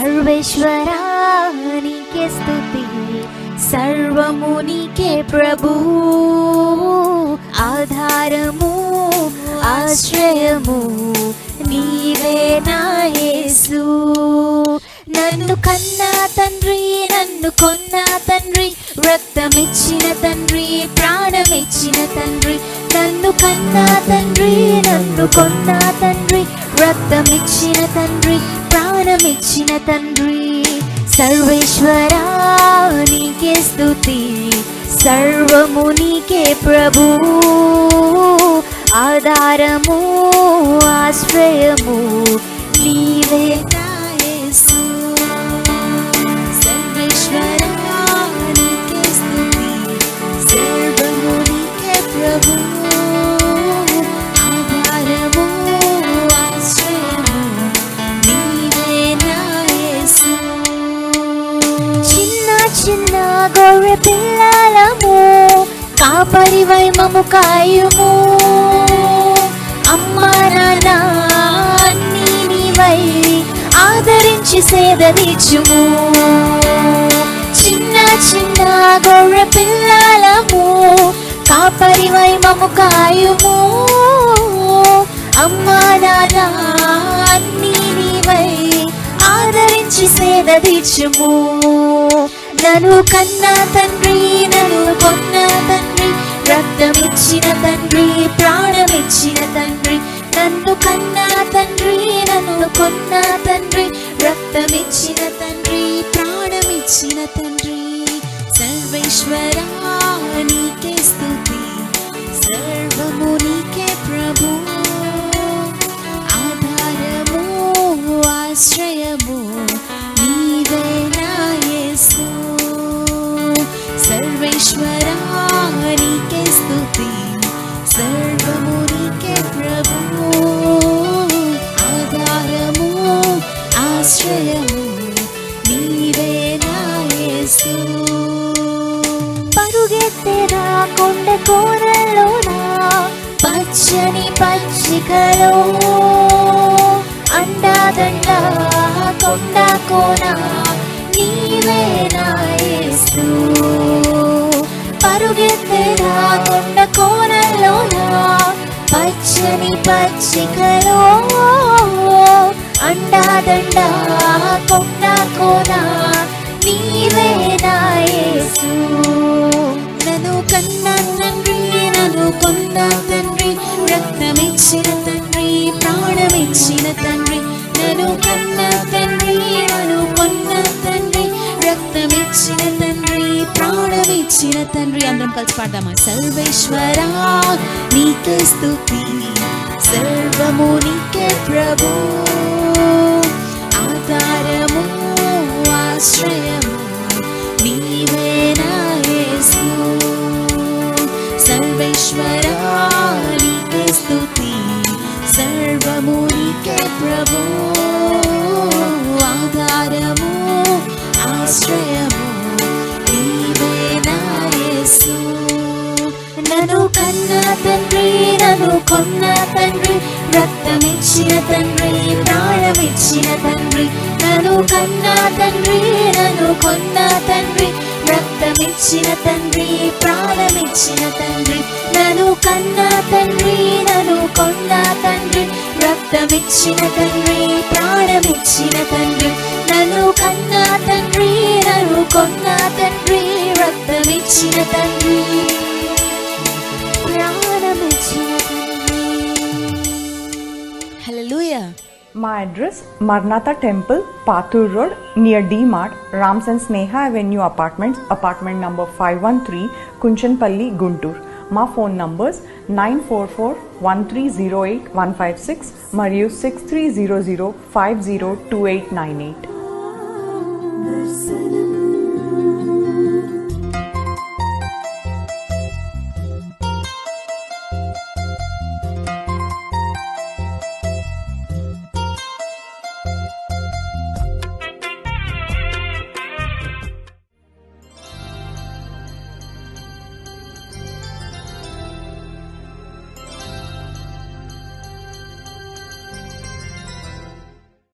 సర్వేశ్వరా స్థుతి సర్వమునికే ప్రభు. ఆధారము ఆశ్రయము నీవే నాయసు నన్ను కన్నా తండ్రి నన్ను కొన్న తండ్రి రక్తమిచ్చిన తండ్రి ప్రాణమిచ్చిన తండ్రి. నన్ను కన్నా తండ్రి నన్ను కొన్న తండ్రి రక్తమిచ్చిన తండ్రి జీవనమిచ్చిన తండ్రి సర్వేశ్వరా నీకే స్తుతి సర్వము నీకే ప్రభు. ఆధారము ఆశ్రయము పిల్లలము కాపరి వైమము కాయుము. అమ్మ నాన్న నీవై ఆదరించి సేదదీచుము చిన్న చిన్న గొర్రె పిల్లలము కాపరి వైమము కాయుము. అమ్మ నాన్న నీవై ఆదరించి సేదదీచుము నన్ను కన్న తండ్రి నన్ను కొన్న తండ్రి రక్తమిచ్చిన తండ్రి ప్రాణమిచ్చిన తండ్రి నన్ను కన్న తండ్రి నన్ను కొన్న తండ్రి రక్తమిచ్చిన తండ్రి ప్రాణమిచ్చిన తండ్రి. సర్వేశ్వరా నీకే స్థుతి సర్వము నీకే ప్రభు. ఆధారము ఆశ్రయ పరుగెత్తెరా కొండ కోరలోనా పచ్చని పచ్చికలో అండాదండ కొండ కోన? నీవే నా యేసు. పరుగెత్తెరా కొండ కోనలోనా? పచ్చని పచ్చికలో అండాదండ కొండ కోన? నీవే నా రక్తమిచ్చిన తండ్రి ప్రాణమిచ్చిన తండ్రి నన్ను కన్న తండ్రి నన్ను కొన్న తండ్రి రక్తమిచ్చిన తండ్రి ప్రాణమిచ్చిన తండ్రి అందరం కలిసి పాడదామా సర్వేశ్వరా నీకే స్తుతి సర్వము నీకే ప్రభు ఆధారము ఆశ్రయము సర్వము నీకే ప్రభు ఆధారము ఆశ్రయము నీవేనాయసు నా నన్ను కన్న తండ్రి నన్ను కొన్న తండ్రి రక్తమిచ్చిన తండ్రి ప్రాణమిచ్చిన తండ్రి. నన్ను కన్న తండ్రి నన్ను కొన్న తండ్రి రక్తమిచ్చిన తండ్రి ప్రాణమిచ్చిన తండ్రి. నన్ను కన్న తండ్రి నన్ను కొన్న రక్తమిచ్చిన తండ్రి ప్రాణమిచ్చిన తండ్రి నన్ను కన్న తండ్రి నన్ను కొన్న తండ్రి రక్తమిచ్చిన తండ్రి ప్రాణమిచ్చిన తండ్రి hallelujah My address Marnatha Temple, Pathur Road, near D Mart, Rams and Sneha Avenue Apartments, apartment number 513, Kunchanpalli, Guntur. మా phone numbers nine four four one three zero eight one five six మరియు six three zero zero five zero two eight nine eight.